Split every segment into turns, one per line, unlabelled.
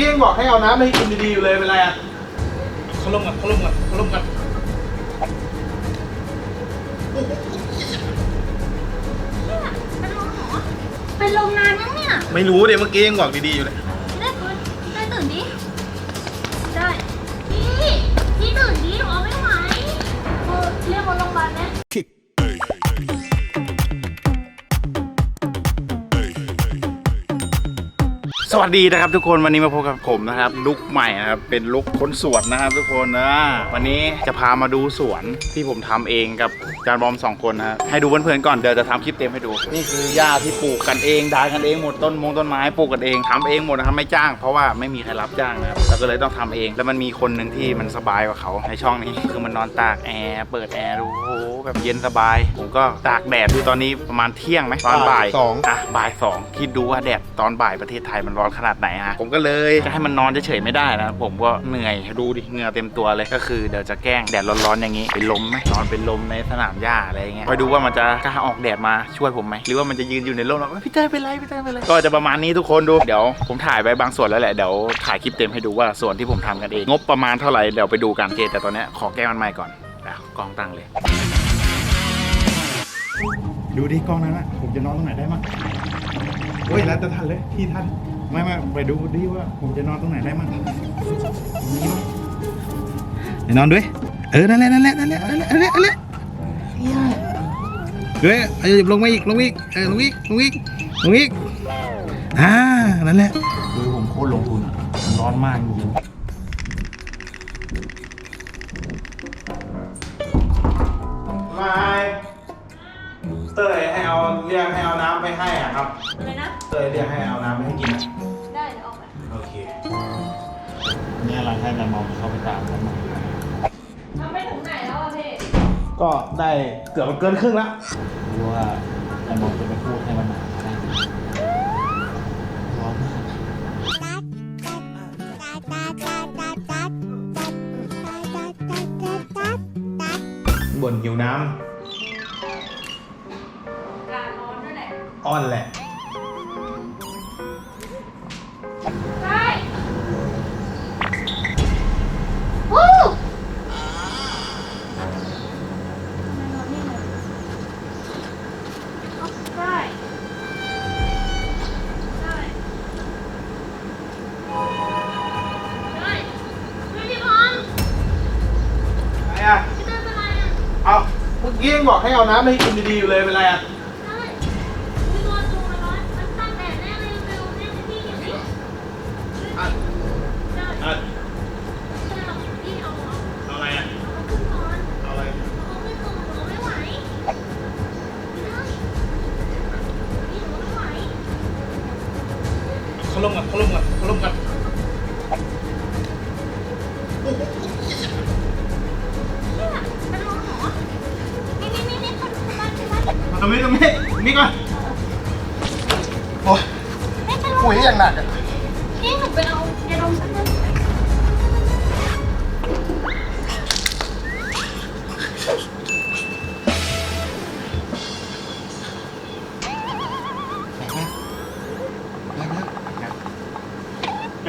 กี้ยังบอกให้เอาน้ำให้กินดีๆอยู่เลยเป็นไรอะเขาลงกันเขาลงกันเขาลงกัน
เป็นลมเหรอเป็นลมนานยังเนี่ย
ไม่รู้เดี๋ยวเมื่อกี้ยังบอกดีๆอยู่เลย สวัสดีนะครับทุกคนวันนี้มาพบกับผมนะครับลุกใหม่นะครับเป็นลุกคนสวนนะครับ ทุกคนนะวันนี้จะพามาดูสวนที่ผมทำเองกับจานบอมสองคนนะให้ดูเพื่อนๆก่อนเดี๋ยวจะทำคลิปเต็มให้ดู นี่คือหญ้าที่ปลูกกันเองดายกันเองหมดต้นมงต้นไม้ปลูกกันเองทำเองหมดนะครับไม่จ้าง เพราะว่าไม่มีใครรับจ้างนะครับเราก็เลยต้องทำเอง แล้วมันมีคนหนึ่งที่มันสบายกว่าเขาในช่องนี้คือมันนอนตากแอร์เปิดแอร์ดูโอ้โหแบบเย็นสบาย ผมก็ตากแดดดูตอนนี้ประมาณเที่ยงไหมตอนบ่าย
บ่ายสอง
อะบ่ายสองคิดดูว่าแดดตอนบ่ายประเทศไทยมันร้อนขนาดไหนฮะผมก็เลยจะให้มันนอนเฉยๆไม่ได้นะผมก็เหนื่อยดูดิเหงื่อเต็มตัวเลยก็คือเดี๋ยวจะแกล้งแดดร้อนๆอย่างนี้เป็นลมไหมนอนเป็นลมในสนามหญ้าอะไรอย่างเงี้ยคอยดูว่ามันจะกล้าออกแดดมาช่วยผมไหมหรือว่ามันจะยืนอยู่ในร่มแล้วพี่เต้ยเป็นไรพี่เต้ยเป็นไรก็จะประมาณนี้ทุกคนดูเดี๋ยวผมถ่ายไปบางส่วนแล้วแหละเดี๋ยวถ่ายคลิปเต็มให้ดูว่าส่วนที่ผมทำกันเองงบประมาณเท่าไหร่เดี๋ยวไปดูกันโอเคแต่ตอนเนี้ยขอแก้มันใหม่ก่อนอะ กล้องตั้งเลย ดูดิกล้องนั้นนะผมจะนอนตรงไหนได้มั้งเฮ้ยแล้วแต่ท่านเลยที่ท่านไม่ไม่ไปดูดิว่า ผมจะนอนตรงไหนได้มั้งนี่มั้งเดี๋ยวนอนด้วย เออนั่นแหละนั่นแหละนั่นแหละนั่นแหละนั่นแหละนั่นแหละเฮ้ยเออลงมาอีกลงมาอีกเออลงอีกลงอีกลงอีกอ่านั่นแหละคือผมโคตรลงทุนอะมันร้อนมากจริง ต้ยให้เอาเรียกให้เอาน้ำไปให้อะครับ
อะไรนะ
เต้ยเรียกให้เอาน้ำไปให้กินอะ
ได้เดี๋ยวออกไป
โอเค
นี่อะไรให้นายมองเข้าไปตามกันมา
ทำไปถึงไหนแล้วอะพี่
ก็ได้เกือบเกินครึ่งละ
รู้ว่านายมองจะไปพูดให้มันหนาได้ร้อนมาก
บ่นหิวน้
ก อ้
อนแหละ
ได้วู้ไม่นอนนี่เลยเอาได้ได้ได้ไม่พี่พร
ไอ้อะ
พี่เต้ยเป็นไรอะ
เอาเมื่อกี้ยังบอกให้เอาน้ำให้กินดีๆอยู่เลยเป็นไรอะ
ได้พี่ตัวตัวมันร้อนมันตั้งแดดแน่เลยเร็วๆแน่เลยพี่อย่างนี้
อะ
ได้
อะ
ใช่หรอกพี่เอาเอา
เอาอะไรอะ
เอาขึ้นก่อน
เอาอะไร
เอาไม่ตรงเอาไม่ไหวไม่ได้พี่หนูไม่ไหว
เขาลงกันเขาลงกันเขาลงกัน
เนี่ยเป็นลมเหรอนี่นี่นี่นี่คนคนบ้านคนบ้าน
มาตรงนี้ตรงนี้ตรงนี้ก่อนโอ้ย
ไม่เป็นลม
ปุ๋ยอย่างหนักอะ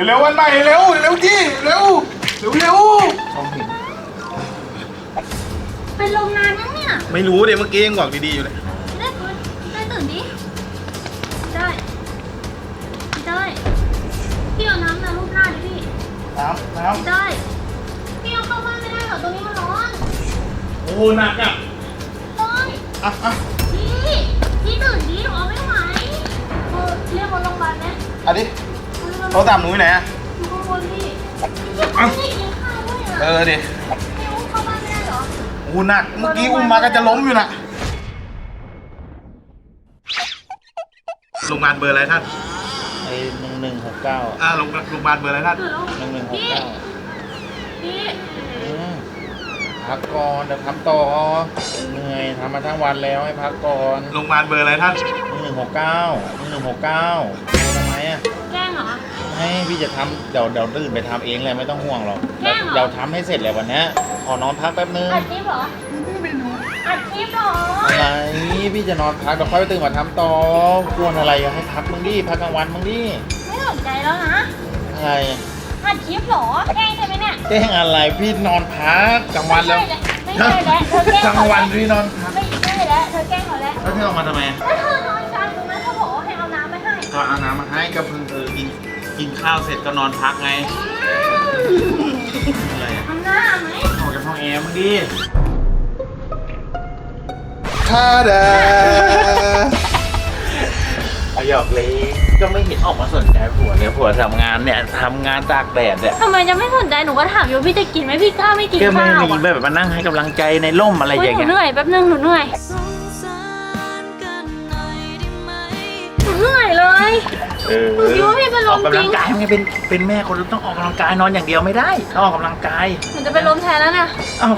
เร็วๆวันใหม่เร็วเร็วจีเร็วเร็วเร็ว
ช่องหิน
เป็นลมนานยังเนี่ย
ไม่รู้เดี๋ยวเมื่อกี้ยังบอกดีๆอยู่เลย
ได้ฟื้นได้ตื่นดิได้พี่ได้พี่เอาน้ำมารูปหน้าดิพี่
น้ำน้
ได้พี่เอาเข้าบ้านไม่ได้เหรอตรงนี้มันร้อนำ
โอ้หนักอะ
ได้
อะอะ
พี่พี่ตื่นดิหนูเอาไม่ไหวเออเรียกรถโรงพยาบาลไหม
อันนี้ โทรศัพท์หนูอยู่ไหนอะ
อยู่ข้างบนพี่พี่ไม่ได้กินข้าวด้วย
เอ
อะ
อดิ
พี่อุ้มเข้าบ้านไม่ได้เหรอ
โอ้หนัก เมื่อกี้อุ้มมาก็จะล้มอยู่น่ะโรงพยาบาลเบอร์อะไรท่าน
ไอ้หนึ่งหนึ่งหกเก้า
อ่าโรงโรงพยาบาลเบอร์อะไรท่าน
ตื่นแล้ว
หนึ่งหนึ่งหก
พี่
เก้า
พี่
พักก่อนเดี๋ยวทำต่อเหนื่อยทำมาทั้งวันแล้วให้พักก่อน
โรงพยาบาลเบอร์อะไรท่าน
หนึ่งหนึ่งหกเก้าหนึ่งหนึ่งหกเก้าทำไมอะ
แกล้งเหรอ
ให้พี่จะทำเดี๋ยวเดี๋ยวตื่นไปทำเองเลยไม่ต้องห่วงหรอก
แกล้งเหรอ
เดี๋ยวทำให้เสร็จเลยวันเนี้ยขอนอนพักแป๊บนึง
อัดคลิปเหรออัดคลิปเหรอ
อะไรพี่จะนอนพักเดี๋ยวค่อยไปตื่นมาทำต่อกวนอะไรอะให้พักมึงดิพักกลางวันมึงดิ
ไม่สนใจแล้วนะ
อะไรใคร
อัดคลิปเหรอแกล้งใช่ไหมเนี่ย
แกล้งอะไรพี่นอนพักกลางวันแล้ว
ไม่ใช่แล้วเธอแกล้ง
กลาง
เขา
วัน
แล้ว
พี่นอนพัก
ไม่ใช่แล้วเธอแกล้งเขาแล้ว
แล้วเธอออกมาทำไม
แล้วเธอนอนกลางตรงนั้นเขาบอกว่าให้เอาน้ำมาให้
ก็เอาน้ำมาให้ก็เพิ่งเออกิน กินข้าวเสร็จก็นอนพักไงอะไรอะ
ทำหน้าไหม
ออกจากห้องแอร์มึงดิ
ท่าดา
เอาหยอกเลยก็ไม่เห็นออกมาสนใจผัวเลยผัวทำงานเนี่ยทำงานตากแดดเนี่ย
ทำไมจะไม่สนใจหนูก็ถามอยู่พี่จะกินไหมพี่ข้าวไม่กิน
ก็ไม่
ข้าว
มี
อะ
แบบมานั่งให้กำลังใจในร่มอะไร
อุ๊
อยย่าง
หนู
เงี้ย
เหนื่อยแป๊บนึงหนูเหนื่อย เหนื่อยเลย
เออ
หนูคิดว่าพี่เป็นล
ออ
ม
กกำ
จ
ลั
ริ
ง
ง
กายไงเป็นเป็นแม่คนต้องออกกำลังกายนอนอย่างเดียวไม่ได้ต้องออกกำลังกาย
หนูจะเป็นลมแทนแล้วเนี่ย
เอ้า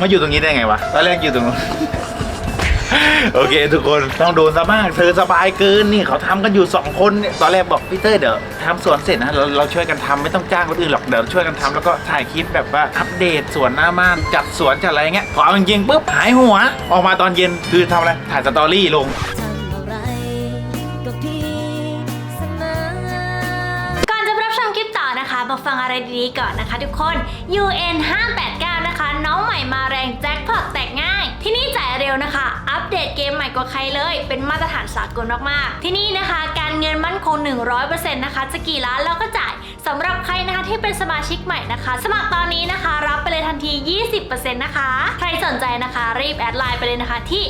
มาอยู่ตรงนี้ได้ไงวะตอนแรกอยู่ตรงนู้น โอเค ทุกคนต้องโดนซะบ้างเธอสบายเกินนี่เขาทำกันอยู่สองคนเนี่ยตอนแรกบอกพี่เต้ยเดี๋ยวทำสวนเสร็จนะเราเราช่วยกันทำไม่ต้องจ้างคนอื่นหรอกเดี๋ยวช่วยกันทำแล้วก็ถ่ายคลิปแบบว่าอัปเดตสวนหน้าบ้านจัดสวนจัดอะไรเงี้ยพอเอาจริงๆปุ๊บหายหัว ออกมาตอนเย็นคือทำอะไรถ่ายสตอรี่ลง
ฟังอะไรดีๆก่อนนะคะทุกคน UN 589 นะคะ น้องใหม่มาแรงแจ็คพอตแตกง่าย ที่นี่จ่ายเร็วนะคะ อัปเดตเกมใหม่กว่าใครเลย เป็นมาตรฐานสากลมากๆ ที่นี่นะคะการเงินมั่นคง 100%นะคะจะกี่ล้านเราก็จ่ายสำหรับใครนะคะที่เป็นสมาชิกใหม่นะคะ สมัครตอนนี้นะคะ รับไปเลยทันที 20%นะคะ ใครสนใจนะคะรีบแอดไลน์ไปเลยนะคะที่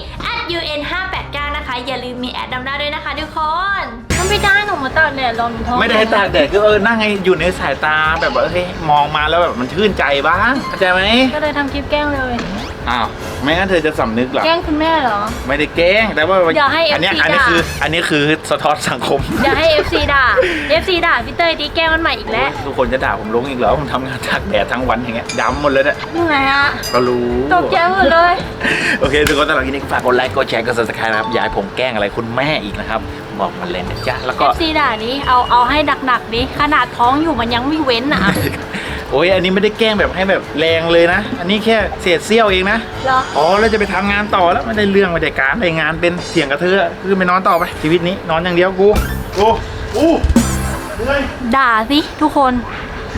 @un 589 นะคะ อย่าลืมมีแอดนำหน้าด้วยนะคะทุกคนมัน ไม่ได้หนูมาตากแดดรอหนูท้อง
ไม่ได้ให้ตากแดดก็เออนั่งไงอยู่ในสายตาแบบว่าเฮ้ยมองมาแล้วแบบมันชื่นใจบ้างเข้าใจไหม
ก็เลยทำคลิปแกล้งเลย
อ้าวไม่งั้นเธอจะสำนึกเหรอ
แกล้งคุณแม่เหรอ
ไม่ได้แกล้งแต่ว่า
อย่าให้
อัเนี้ย
FC
อันนี้
ด่า
คืออันนี้คือสะท้อนสังคม
อย่าให้ FC ด่า FC ด่าพี่เต้ยดีแกล้งมันใหม่อีกแล้ว
ทุกคนจะด่าผมลงอีกเหรอผมทำงานตากแดดทั้งวันอย่างเงี้ยดำหมดเลยเนี่ย
ยังไงอะ
ก็รู้
ตกใจหมดเลย
โอเคทุกคนสำหรับคลิปนี้ฝากกดไลค์กดแชร์กด subscribe นะครับอย่าให้ผมแกล้งอะไรคุณแม่อีกนะครับ บอกมาเลยนะจ๊ะแล้วก็
FC ด่านี้เอาเอาให้หนักๆดิขนาดท้องอยู่มันยังไม่เว้นอะ
โอ้ยอันนี้ไม่ได้แกล้งแบบให้แบบแรงเลยนะ อันนี้แค่เศษเสี้ยวเองนะ
เหรอ
อ๋อแล้วจะไปทำงานต่อแล้วไม่ได้เรื่องไม่ได้การได้งานเป็นเถียงกับเธอคือไปนอนต่อไปชีวิตนี้นอนอย่างเดียวกูกูกูเหนื่อย
ด่าสิทุกคน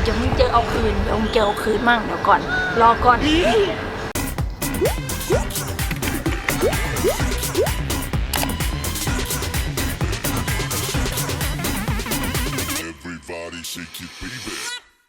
เดี๋ยวมึงเจอเอาคืนเดี๋ยวมึงเจอเอาคืนมั่งเดี๋ยวก่อน รอก่อน
shake your baby.